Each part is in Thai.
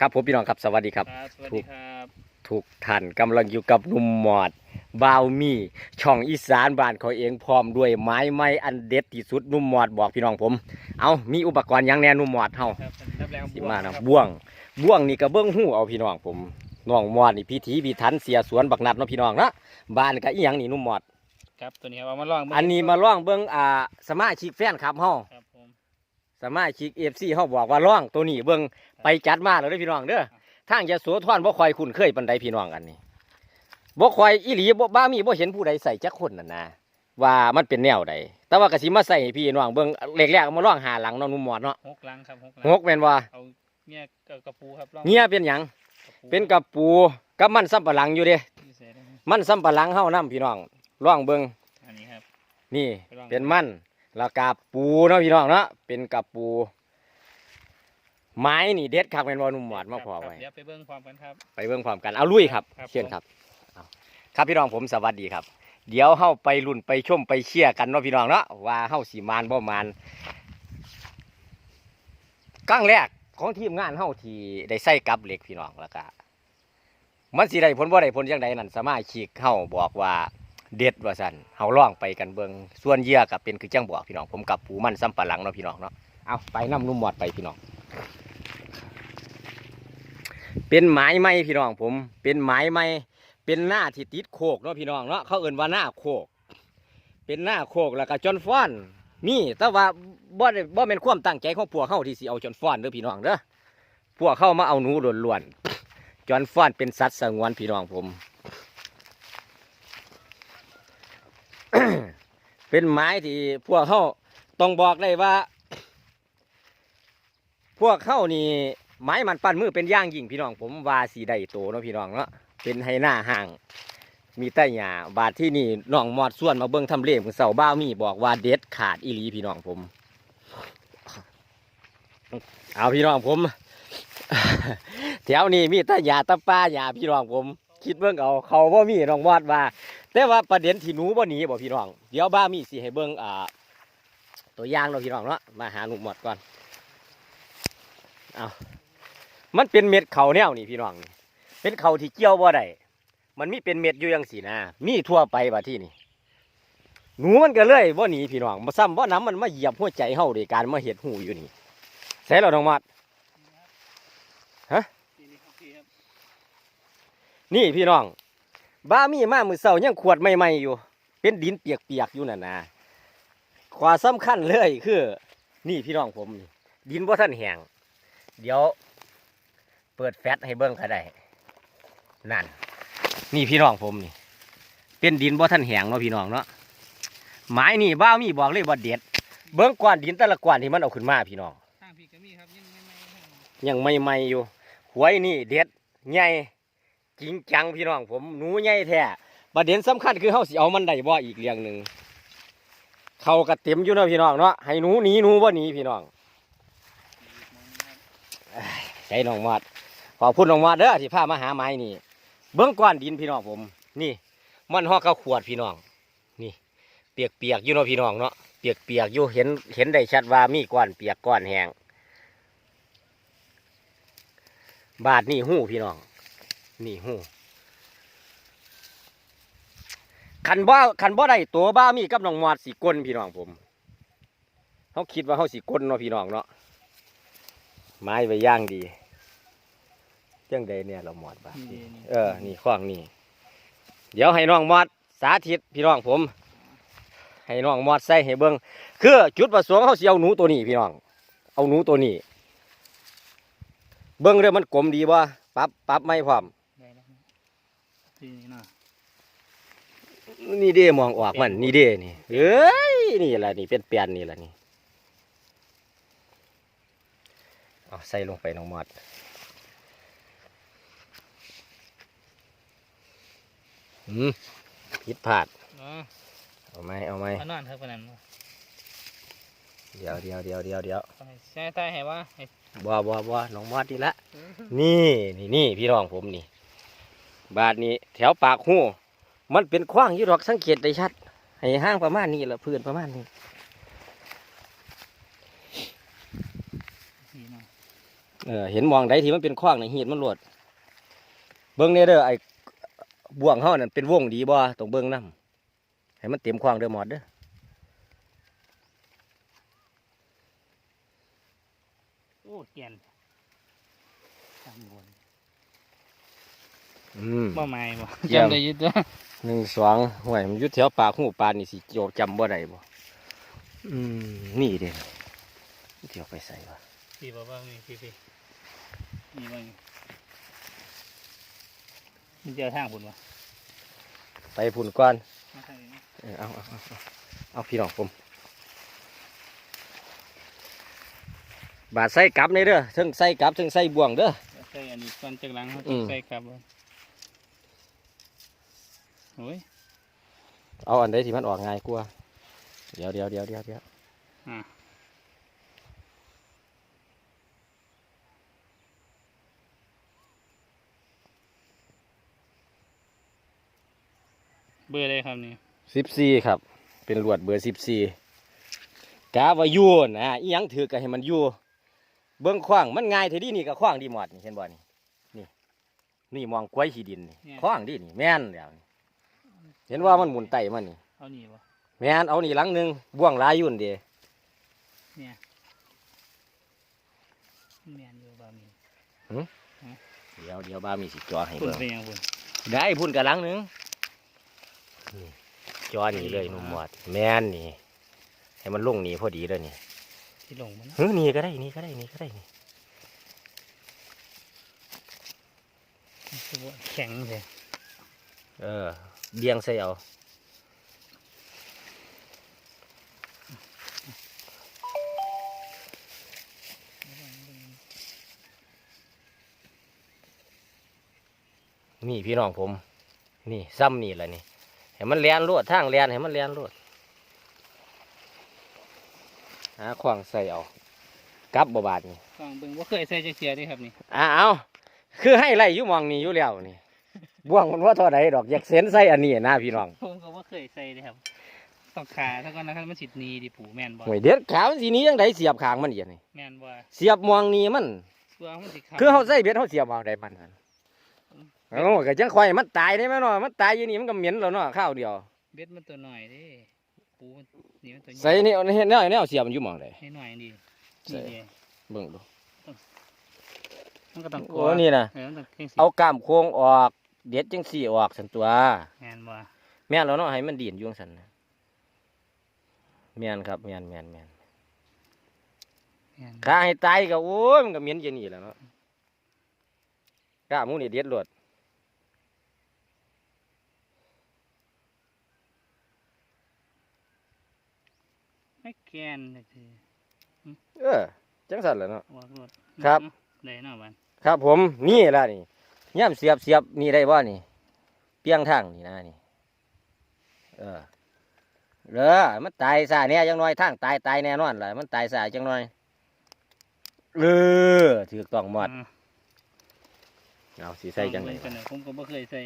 ครับผมพี่น้องครับสวัสดีครับ ครับ สวัสดีครับทุกท่านกำลังอยู่กับหนุ่มหมอดบาวมีช่องอีสานบ้านเขาเองพร้อมด้วยไม้ไม้อันเด็ดที่สุดหนุ่มหมอดบอกพี่น้องผม เอามีอุปกรณ์หยังแน่หนุ่มหมอดเฮาครับเป็นรับแรงสิมาครันะบบ่วงบ่วงนี่ก็เบิ้งหูเอาพี่น้องผมน้องหมอดนี่พิธีพิถันเสียสวนบักนัดเนาะพี่น้องเนาะบ้านก็อีหยังนี่หนุ่มหมอด ครับ ตัวนี้ครับเอามาลองเบิ่งอันนี้มาล่องเบิ้งอ่าสมาชิกแฟนครับเฮาครับผม สมาชิก FC เฮาบอกว่าล่องตัวนี้เบิ้งไปจัดมาแล้วเด้อพี่น้องเด้อทางยะโสธรบ่ค่อยคุ้นเคยปานใดพี่น้องอันนี้บ่ค่อยอีหลีบ่บ้ามีบ่เห็นผู้ใดใส่จักคนนั่นนะว่ามันเป็นแนวใดแต่ว่าก็สิมาใส่ให้พี่น้องเบิ่งแรกๆเอามาล่องหาหลังเนาะหนุ่มหมอดเนาะหกลังครับหกลังหกแม่นว่าเอาเนี่ยกระปูครับลองเงียเป็นหยังกระปูเป็นกับปูกับมันสำปะหลังอยู่เด้นี่เสร็จแล้วมันสำปะหลังเฮานํพี่น้องล่องเบิ่งอันนี้ครับนี่ไปลองเป็นมัน แล้วกับปูเนาะพี่น้องเนาะเป็นกับปู ไม้นี่เด็ดคักแม่นบ่หนุ่มหมอดมาพอครับไว้เดี๋ยวไปเบิ่งพร้อมกันครับไปเบิ่งความกันเอาลุยครับครับเชิญครับเอาครับพี่น้องผมสวัสดีครับ เดี๋ยวเฮาไปรุ่นไปชมไปเชียร์กันเนาะพี่น้องเนาะว่าเฮาสิมานบ่มานครั้งแรกของทีมงานเฮาที่ได้ใส่กับเหล็กพี่น้องแล้วก็มันสิได้ผลบ่ได้ผลจังใดนั่นสมาชิกเฮาบอกว่า เด็ดว่าซั่นเฮาล่องไปกันเบิงส่วนเยื่อก็เป็นคือจังบอกพี่น้อง ผมกับปูมันซ้ำปะหลังเนาะพี่น้องเนาะ เอาไปนํนุ่มหมอดไปพี่น้อง เป็นไม้ไม้พี่น้องผม เป็นไม้ไม้เป็นหน้าที่ติดโคกเนาะพี่น้องเนาะ เขาเอื่นว่าหน้าโคก เป็นหน้าโคกแล้วก็จอนฟ้อนนี่แต่ว่าบ่ได้บ่เป็นความตั้งใจของพวกเขาที่สิเอาจอนฟ้อนเด้อพี่น้องเด้อพวกเข้ามาเอาหนูล้วนๆจอนฟ้อนเป็นสัตว์สงวนพี่น้องผม เป็นไม้ที่พวกเขาต้องบอกเลยว่า พวกเขานี่ไม้มันปั้นมือเป็นย่างยิ่งพี่น้อง ผมว่าสีได้โตเนาะพี่น้องเนาะเป็นให้หน้าห่าง มีใต้หญ้าบาดที่นี่น้องมอดส่วนมาเบิ่งทำเลของเสาบ้ามีบอกว่าเด็ดขาดอีลีพี่น้องผม เอาพี่น้องผมแถวนี้มีแตาหญ้าตะป้าหญ้าพี่น้องผม คิดเบิ่งเอา เขาบ่ามีน้องมอดว่า แต่ว่าประเด็นที่หนูบ่หนีบ่พี่น้อง เดี๋ยวบ้ามีสิให้เบิ่งอ่าตัวอย่างเนาพี่น้องเนาะมาหาหนูหมดก่อนเอามันเป็นเม็ดเขาแนวนี่พี่น้องเป็นเขาที่เกี่ยวบ่ได้มันมีเป็นเม็ดอยู่ยังสีนะมีทั่วไปบัดที่นี่หนูมันก็เลยบ่หนีพี่น้องมาซ้ำบ่น้ำมันมาเหยียบหัวใจเฮาโดยการมาเห็ดหูอยู่นี่ใส่เราน้องมัดทีนี้ครับพี่ครับนี่พี่น้อง บ้ามีมามือเศร้ายังขวดใหม่ๆอยู่ เป็นดินเปียกๆอยู่นั่นนะความสำคัญเลยคือ นี่พี่น้องผมนี่ดินบ่ท่านแห้งเดี๋ยว เปิดแฟตให้เบิ้งก็ได้ นั่น นี่พี่น้องผมนี่ เป็นดินบ่ท่านแห้งเนาะพี่น้องเนาะไม้นี่บ้ามีบอกเลยว่าเด็ด เบิ้งก้อนดินแต่ละก้อนที่มันเอาขึ้นมาพี่น้องทางพี่ก็มีครับยังไม่ไม่ให้ยังไม่ไม่ๆอยู่หวยนี่เด็ดใหญ่ จริงจังพี่น้องผมหนูใหญ่แท้ประเด็นสำคัญคือเฮาสิเอามันได้บ่อีกเรื่องหนึ่งเขาก็เต็มอยู่เนาะพี่น้องเนาะให้หนูหนีหนูบ่หนีพี่น้องใจน้องมอดขอบคุณน้องมอดเด้อที่พามาหาไม้นี่ เบื้องก้อนดินพี่น้องผม นี่ มันห่อข้าวขวดพี่น้อง นี่ เปียกเปียกๆอยู่เนาะพี่น้องเนาะเปียกเปียกๆอยู่เห็นเห็นได้ชัดว่ามีก้อนเปียกก้อนแห้งบาทนี่หู้พี่น้อง นี่หู้ขันบ่ขันบ่ได้ตัวบ้ามีกับน้องมอดสีก้นพี่น้องผมเขาคิดว่าเขาสีก้นเนาะพี่น้องเนาะไม้ไปย่างดีเจ้งใดเนี่ยเราหมอดบาทนี่เออ นี่ข้องนี่เดี๋ยวให้น้องมอดสาธิตพี่น้องผม ให้น้องมอดใส่ให้เบิ้งคือจุดประสงค์เขาสิเอาหนูตัวนี้พี่น้อง เอาหนูตัวนี้ เบิ้งเรื่องมันกลมดีบ่ปรับปรับไม่พร้อมได้แล้วครับ ทีนี้เนาะนี่เด้มองออกมันนี่เด้นี่เอ้ยนี่แหละนี่เป็นเปลี่ยนนี่แหละนี่เอาใส่ลงไปน้องมอดอืมผิดพลาดอ๋อเอาไหมเอาไหมเอานอนเถอะปานนั้นเดี๋ยวเดี๋ยวเดี๋ยวเดี๋ยวเดี๋ยวเอาให้ใช่ใช่ให้ว่าให้บัวบัวบัวน้องมอดนี่ละนี่นี่นี่พี่น้องผมนี่ บาทนี้แถวปากหูมันเป็นขว้างยี่ดอกสังเกตได้ชัด ให้ห้างประมาณนี้ละพื้นประมาณนี้เออเห็นมองใดที่มันเป็นขว้างในหีดมันโลด เบิ้งเนี่ยเด้อไอ้บ่วงเฮานั่นเป็นวงดีบ่ต้องเบิ้งนํให้มันเต็มขว้างเด้อหมอดเด้อโอ้เกียนจำบน อืม บ่ไม่บ่เยี่ยม จำได้อยึดจ้ะหนึ่งสองห่วยมันอยุดแถวปากหูปานนี่สิโจจำบ่ได้บ่อืมนี่เด้เดี๋ยวไปใส่วะพี่บอกว่ามีพี่พี่มีบ้างมีเจอทางคุณวะไปพุ่นก่อนมาทางนี้นะเออเอาเอาเอาเอาเอาพี่น้องผม บาดใส่กลับนี่เด้อเทั้งใส่กลับเทั้งใส่บ่วงเด้อ ใส่อันนี้ก่อนจากหลังเขาอืมใส่ครับบ่ โอ้ยเอาอันใดที่มันออกง่ายกว่าเดี๋ยวเดี๋ยวเดี๋ยวเดี๋ยวเดี๋ยวอ่าเบอร์เลยครับนี่สิบสี่ครับ เป็นลวดเบอร์สิบสี่กาว่าอยู่นะอีหยังถือก็ให้มันอยู่เบิ้งขว้างมันง่ายเท่านี้นี่ก็ขว้างดีหมดนี่เห็นบ่นี่นี่นี่มองกล้วยขี้ดินนี่ขว้างดีนี่แม่นแล้วนี่ เห็นว่ามันหมุนไตมันนี่เอานี่บ่แม่นเอานี่หลังหนึงบ่วงหลายอยุ่นเดีเนี่ยแมนอยู่บ่มีเดี๋ยวเดี๋ยวบ้ามีสิจอให้คุเบิ่ณงเป็นยังคุณได้พุ่นกับหลังหนึงนี่จอนี่เลยหนุ่มหมดแม่นนี่ ให้มันลงนี่พอดีเลยนี่ที่ลงมันเฮ้ยนี่ก็ได้นี่ก็ได้นี่ก็ได้นี่คือว่าแข็งเลย เออเบียงใส่เอานี่พี่น้องผม นี่ซ้ำนี่แหละนี่ให้มันเลียนรวดทางเลียนให้มันเลียนรวดหาขวางใส่เอากลับบบาดนี่ฟังเบิ่งว่าเคยใส่จักเสียเด้ครับนี่อ่าเอาคือให้ไล่อยู่หมองนี่อยู่แล้วนี่ บ่วงมันว่าเท่าใดดอกอยากเส้นใส่อันนี้นะพี่น้องผมก็ว่าเคยใส่เด้ครับต้องขาถ้าก่อนนะครับมันสิหนีดิผูแม่นบ่หวยเด็ดขาวสีนี้ยังไดเสียบขางมันอย่างนี้แม่นบ่เสียบมองนี่มันตัวมันสิขาคือเขาใส่เบ็ดเขาเสียบเอาได้มันหั่นเอ้าก็จังควายมันตายได้ไหมเนาะมันตายอยู่นี่มันก็เหม็นแล้วเนาะข้าวเดียว เบ็ดมันตัวหน่อยเด้ปูมันนี่มันตัวใส่นี่เอาเห็นแนวแนวเสียบมันอยู่หมองใดให้หน่อยดีใส่นี่เด้เบิ่งดูมันก็ต้องกลัโอ้วนี่นะเออมันต้องเข่งสิเอากล้ามโค้งออก เด็ดจังสี่ออกสันตัว แม่นบ่แม่นแล้วเนาะให้มันดีนอยู่จังสันนะแม่นครับแม่นแม่นแม่นแม่นข้าให้ตายก็โอ้ยมันก็เหม็นอย่างนี้แหล้วเนาะกล้าหมูนี่เด็ดโลดไม่แกนเลยคือเออจังสันแหล้วเนาะว่ารถครับ ได้เนาะบันครับผมนี่ล่ะนี่ ย่ำเสียบเสียบนี่ได้บ่นี่ เปียงทางนี่นะนี่ เออเด้อมันตายซาเนี่ยจังน้อยทางตายตายแน่นอนล่ะมันตายซาจังน้อยเออถูกต้องหมดอืเอาสิใส่จังไดลอบิ่กันน่ะผมก็บ่เคยใส่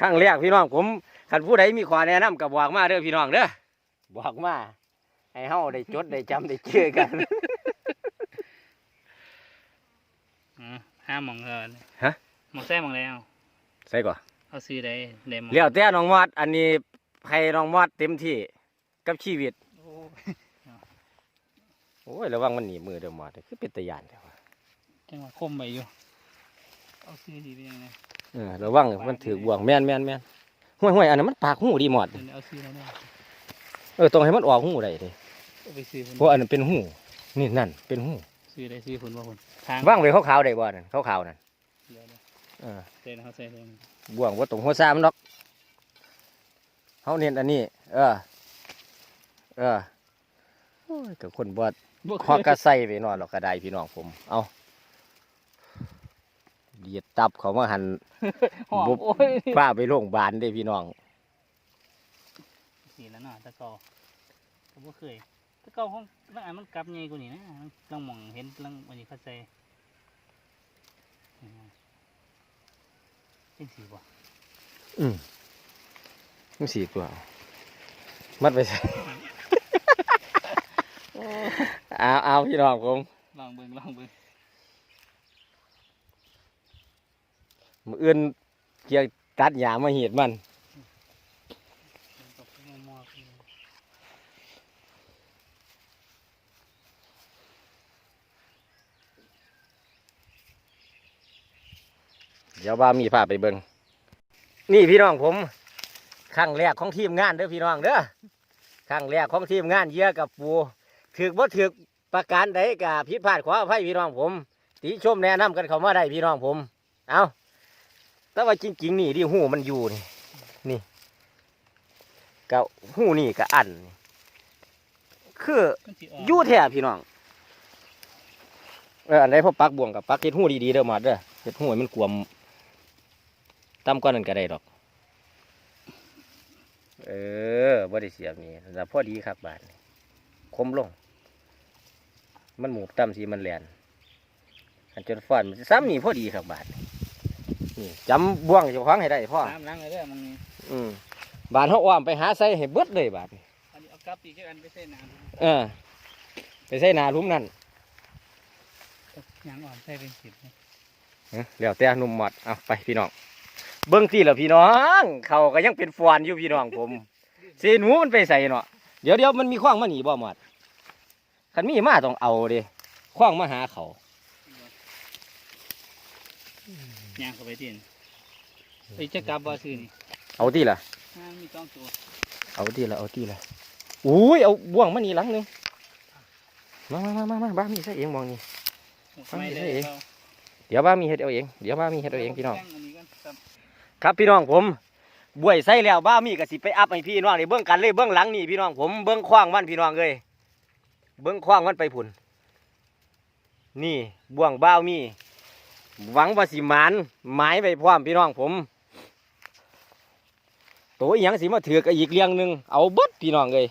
ครั้งแรกพี่น้องผมคันผู้ใดมีขอแนะนำก็บอกมาเด้อพี่น้องเด้อบอกมาให้เฮาได้จดได้จำได้เจอกันอ่าห้าหมองเท่านั้นฮะ หมองแซ่หมองแล้ว ใส่ก่อนเอาซื้อได้ได้หมองเลี้ยวแต่น้องมอด อันนี้ให้น้องมอดเต็มที่กับชีวิต โอ้โอ้ยระวังมันหนีมือเด้อมอดคือเป็นตะยานแต่ว่าจังหวะคมไปอยู่ เอาซื้อดีเป็นยังไงเออระวังมันถือบ่วงแม่นแม่นแม่นห่วยห่วยอันนั้นมันปากหูดีหมอดเดี๋ยวเอาซื้อแล้วเนี่ยเออต้องให้มันออกหูได้เด้เอาไปซื้อคนเพราะอันนั้นเป็นหูนี่นั่นเป็นหูซื้อได้ซื้อคนว่าคนทางว่างไว้ขาวๆได้บ่นั่นขาวๆนั่น เดี๋ยวเดี๋ยวเออใส่นะเขาใส่เลยบ่วงว่าตรงหัวซ้ำดอกเฮาเน้นอันนี้ เออ เออโอ้ยกับคนบวชบ่คอกระใส่ไปนอนหรอกกระไดพี่น้องผม เอาเดียดตับเขามาหันหอมบุบโอ้ยป้าไปโรงพยาบาลได้พี่น้องสีแล้วเนาะตะกอผมบ่เคยตะกอห้องบางอันมันกลับใหญ่กว่านี้นะลองมองเห็นลองวันนี้เขาใส่ จังสีบ่อืมจังสีตัว มัดไปใส่เอาเอาพี่น้องผมลองเบิ่งลองเบิ่งมืออื่นเกี่ยวตัดหญ้ามาเหียดมัน เดี๋ยวว่ามีพาไปเบิงนี่พี่น้องผมครั้งแรกของทีมงานเด้อพี่น้องเด้อครั้งแรกของทีมงานเหยื่อกับปูถือบ่ถือประการใดกับผิดพลาดขออภัยพี่น้องผม ติชมแนะนำกันเข้ามาได้พี่น้องผม เอาแต่ว่าจริง ๆ นี่ที่หูมันอยู่นี่นี่กับหูนี่กับอันนี่คือมันสิออกอยู่แท้พี่น้องเอออันใดพอปักบ่วงกับปักเฮ็ดหูดีๆเด้อหมาเด้อเฮ็ดหูให้มันกวม ต่ำกว่านั้นก็ได้ดอก เออบ่ได้เสียบนี่แล้วพอดีครับบาดนี้คมลง มันหมูบต่ำสิมันแหลนอันจนฟันมันสิซ้ำนี่พอดีครับบาดนี้นี่จำบ่วงเจ้าของให้ได้พ่อตามหลังเลยเด้อมันนี่อืมบาดเฮาอ้อมไปหาใส่ให้เบิดเลยบาดนี้อันนี้เอากลับอีกอันไปใส่น้ำเออ ไปใส่หนาหลุมนั่นยางอ่อนใส่เป็นสิบเลยเอ้อเดี๋ยวแต่หนุ่มหมดเอาไปพี่น้อง เบิ้งสิล่ะพี่น้อง เขาก็ยังเป็นฟอนอยู่พี่น้องผมสีหนูมันไปใส่เนาะเดี๋ยวเดี๋ยวมันมีขว้างมาหนีบ่หมดคันมีมาต้องเอาเดิขว้างมาหาเขายางเข้าไปที่นี่ไปจะกลับบ่ซื้อนี่เอาที่ล่ะอ่ามีต้องตัวเอาที่ล่ะเอาที่ล่ะอุ้ยเอาบ่วงมานี่หลังหนึงมามามามามาบ้ามีใส่เองมองนี่ไม่ได้เอ้ยเราเดี๋ยวบ้ามีเฮ็ดเอาเองเดี๋ยวบ้ามีเฮ็ดเอาเองพี่น้องแก ครับพี่น้องผมบวยใส่แล้วบ้ามีกสิไปอัพให้พี่น้องนี่เบื้องกันเลยเบื้องหลังนี่พี่น้องผมเบื้องขว้างมันพี่น้องเลยเบื้องขว้างมันไปผุนนี่บ่วงบ้ามี หวังว่าสิหมานหมายไปพร้อมพี่น้องผมตัวอหยังสิมาถือกอีกเรียงหนึ่งเอาเบิดพี่น้องเลย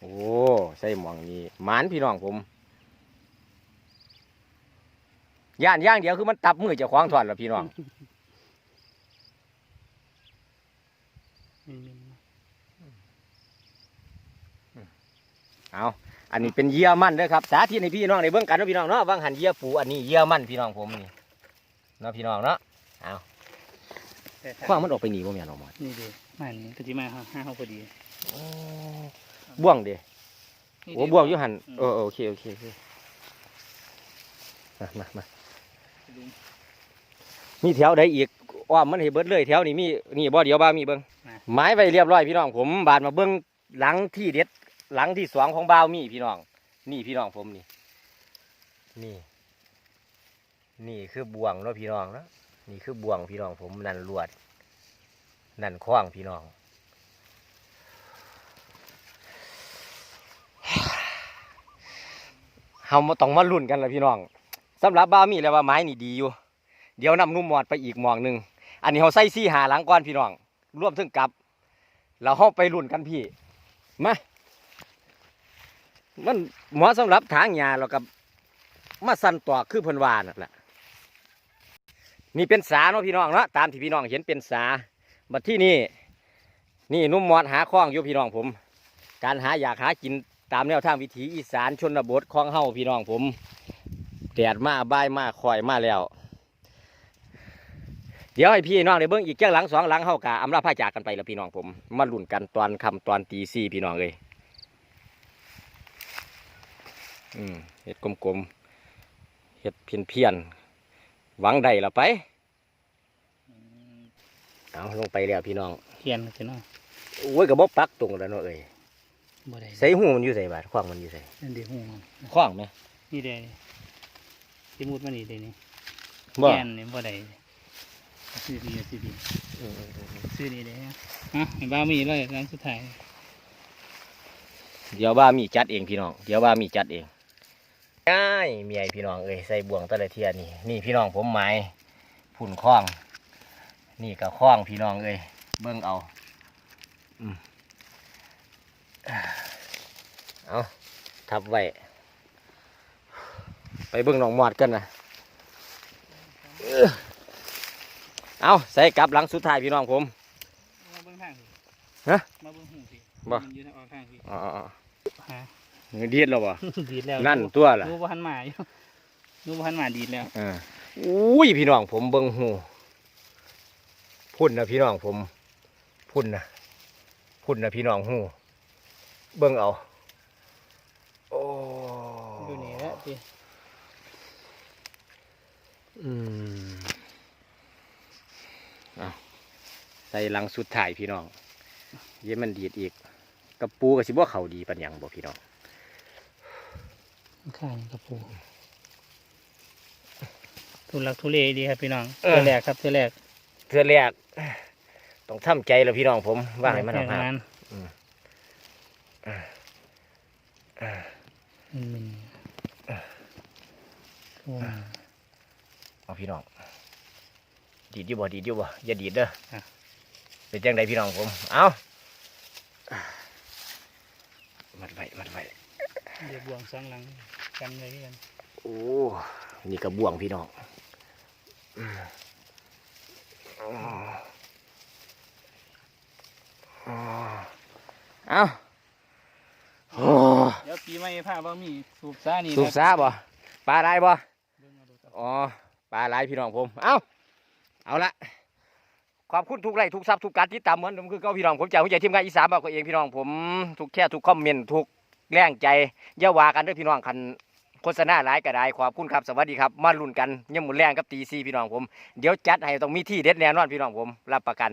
โอ้ใส่หมองนี่หมานพี่น้องผม ย่านย่างเดียวคือมันตับมือเจะคว้าของถอดแล้วพี่น้องนี่นี่เอาอันนี้เป็นเยื่อมันเด้อครับ สาธิตให้พี่น้องในเบื้องกันเนาะพี่น้องเนาะวางหันเยื่อปูอันนี้เยื่อมันพี่น้องผมนี่เนาะพี่น้องเนาะแต่คว้างมันออกไปหนีบ่แม่นออกมานี่เดีมันนี่ก็จะมาห้าห้าเขาพอดีบ่วงเด้นี่โอ้เด้บ่วงอยู่หันอืมเออเออโอเคโอเคโอเคมามามาลุง มีแถวใดอีกอ้อมมันให้เบิดเลยแถวนี้มีนี่บ่เดียวบ้ามีเบิ่งมาไม้ไว้เรียบร้อยพี่น้องผมบาดมาเบิ่งหลังที่เด็ดหลังที่สองของบ่าวมีพี่น้อง นี่พี่น้องผมนี่ นี่ นี่คือบ่วงเนาะพี่น้องเนาะนี่คือบ่วงพี่น้องผมนั่นลวด นั่นคล้องพี่น้องเฮามาต้องมาลุ้นกันละพี่น้อง สำหรับบ่ามีแล้วว่าไม้นี่ดีอยู่ เดี๋ยวนำนุ่มหมอดไปอีกหมองหนึ่งอันนี้เขาใส่ซี่หาหลังก้อนพี่น้องรวมถึงกับเราเฮาไปลุ้นกันพี่มามันหมาะสำหรับทางหญ้าแล้วกับมาสั่นต่อคือพิ่นวานั่นแหละนี่เป็นสาเนาะพี่น้องเนาะตามที่พี่น้องเห็นเป็นสาบัดที่นี่นี่นุ่มหมอดหาคล้องอยู่พี่น้องผม การหาอยากหากินตามแนวทางวิถีอีสานชนบทของเฮาพี่น้องผม แดดมาบ่ายมาคอยมาแล้ว เดี๋ยวให้พี่น้องได้เบิ้งอีกเจ้าหลังสองหลังเฮากะอำลาพาจากกันไปแล้วพี่น้องผมมาลุ้นกันตอนคำตอนตีสี่พี่น้องเลยอืมเห็ดกลมๆเห็ดเพียนเพียนๆหวังได้ละไปอืมเอาลงไปแล้วพี่น้องเขียนกันเนาะโอ้ยกระบอกปักตรงแล้วเนาะเอ้ยบ่ได้ใส่หูมันอยู่ใส่บาดขว้างมันอยู่ใส่นั่นเดียวหูขว้างไหมนี่เด้ ที่มุดมานี่เด้นี่บ่ แกนนี่บ่ได้ซื้อดีซื้อดีอืมๆๆซื้อนี่เด้ฮะเห็นบ้ามีเลยร้านสุดท้ายเดี๋ยวว่ามีจัดเองพี่น้อง เดี๋ยวว่ามีจัดเองง่ายเมียพี่น้องเอ้ยใส่บ่วงแตะละเทียนี่ นี่พี่น้องผมหมายผุ่นคล้อง นี่ก็คล้องพี่น้องเอ้ยเบิ่งเอาอืมเอาทับไว้ ไปเบิ่งน้องหมอดกันนะเอ้อเอาใส่กลับหลังสุดท้ายพี่น้องผมมาเบิ่งทางสิฮะมาเบิ่งหูสิบ่มันอยู่ทางออกทางสิอ๋อหาดีดแล้วบ่ดีดแล้วนั่นตัวล่ะหนูบ่หันมาอยู่หนูบ่หันมาดีดแล้วอ่าอุ้ยพี่น้องผมเบิ่งหูพุ่นนะพี่น้องผม พุ่นนะพุ่นนะพี่น้องหูเบิ่งเอาโอ้อยู่นี่แหละติ อืมเอาใส่หลังสุดท้ายพี่น้อง เยี่ยมันดีดอีกกระปูกับสิบ่เขาดีปัญญังบ่พี่น้องข้างกระปูทุลักทุเลดีครับพี่น้องเทื่อแรกครับเทื่อแรกเทือแรกต้องทำใจแล้วพี่น้องผมว่าให้มันเอาแค่หานั้นอืมอืมโอ้ เอา พี่น้อง ดีดอยู่บ่ดีดอยู่บ่อย่าดีดเด้ออะเป็นจังไดพี่น้องผม เอามัดไว้มัดไว้เดี๋ยวบวงสองหลังกันเลยกัน โอ้ นี่กระบ่วงพี่น้องอืมอ๋ออ๋อเอาโอ้เดี๋ยวปีใหม่ผ้าบ่มีสูบซ่านี่สูบซาบ่ปลาได้บ่เบิ่งเอาดูครับอ๋อ ปลาหลายพี่น้องผม เอาเอาละขอบคุณทุกไลค์ทุกซับทุกการติดตามเหมือนเดิมคือเก้าพี่น้องผมจากผู้ใหญ่ทีมงานอีสานบอกก็เองพี่น้องผมทุกแค่ทุกคอมเมนต์ทุกแรงใจอย่าว่ากันเด้วยพี่น้องคันโฆษณาหลายก็ได้ขอบคุณครับสวัสดีครับ มาลุ้นกันยังหมุนแรงกับตีซีพี่น้องผม เดี๋ยวจัดให้ต้องมีที่เด็ดแน่นอนพี่น้องผม รับประกัน